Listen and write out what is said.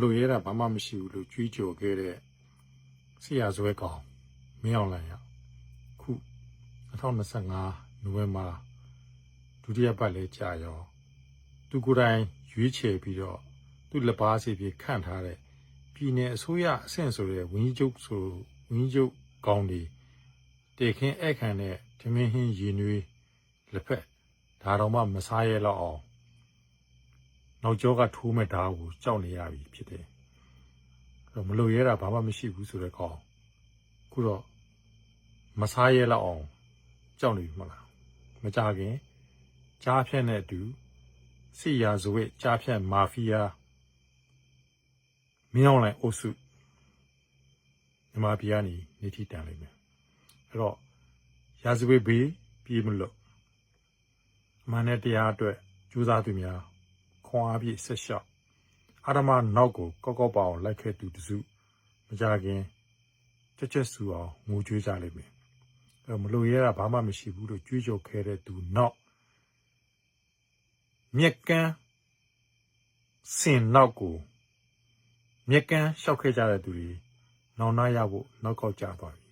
လို့ရဲတာဘာမှမရှိဘူးလို့ကြွေးကြော်ခဲ့တဲ့ဆရာဇွဲကောင်မင်းအောင်လှိုင်ရခု2025နိုဝင်ဘာဒုတိယပတ်လဲကြာရောသူကိုယ်တိုင်ရွေးချယ်ပြီးတော့သူ့လက်ပါစီပြေခန့်ထားတဲ့ပြည်내အစိုးရအဆင့်ဆိုတဲ့ဝင်းကြီးချုပ်ဆိုဝင်းကြီးချုပ်ကောင်းတွေတေခင်းဧကန်တဲ့ဓမင်းဟင်းရင်နွေးလက်ဖက်ဒါတော့မှမစားရဲတော့အောင် နောက်ကျောကထိုးမဲ့ဓာတ်ကိုကြောက်နေရပြီဖြစ်တယ်အဲ့တော့မလို့ရဲတာဘာမှမရှိဘူးဆိုတဲ့ကောင်ခုတော့မစားရဲတော့အောင်ကြောက်နေပြီမဟုတ်လားမကြခင်ကြားဖြတ်နဲ့အတူစီယာဇဝိကြားဖြတ်မာဖီးယားမင်းအောင်လိုင်အုပ်စုမြန်မာပြည်ကနေနေထိတန်လိမ့်မယ်အဲ့တော့ရာဇဝိဘေးပြေးမလို့အမှန်နဲ့တရားအတွက်ကြိုးစားသူများ ခွန်အားပြည့်ဆက်လျှောက်အာရမနောက်ကိုကောက်ကောက်ပါအောင်လိုက်ခဲ့သူတစုမကြခင်ချက်ချက်ဆူအောင်ငိုကြွေးကြလိမ့်မယ်အဲမလို့ရဲတာဘာမှမရှိဘူးလို့ကြွေးကြော်ခဲ့တဲ့သူနောက်မြက်ကန်းစင်နောက်ကိုမြက်ကန်းလျှောက်ခဲ့ကြတဲ့သူတွေနောင်နာရဖို့နောက်ကောက်ကြသွားပြီ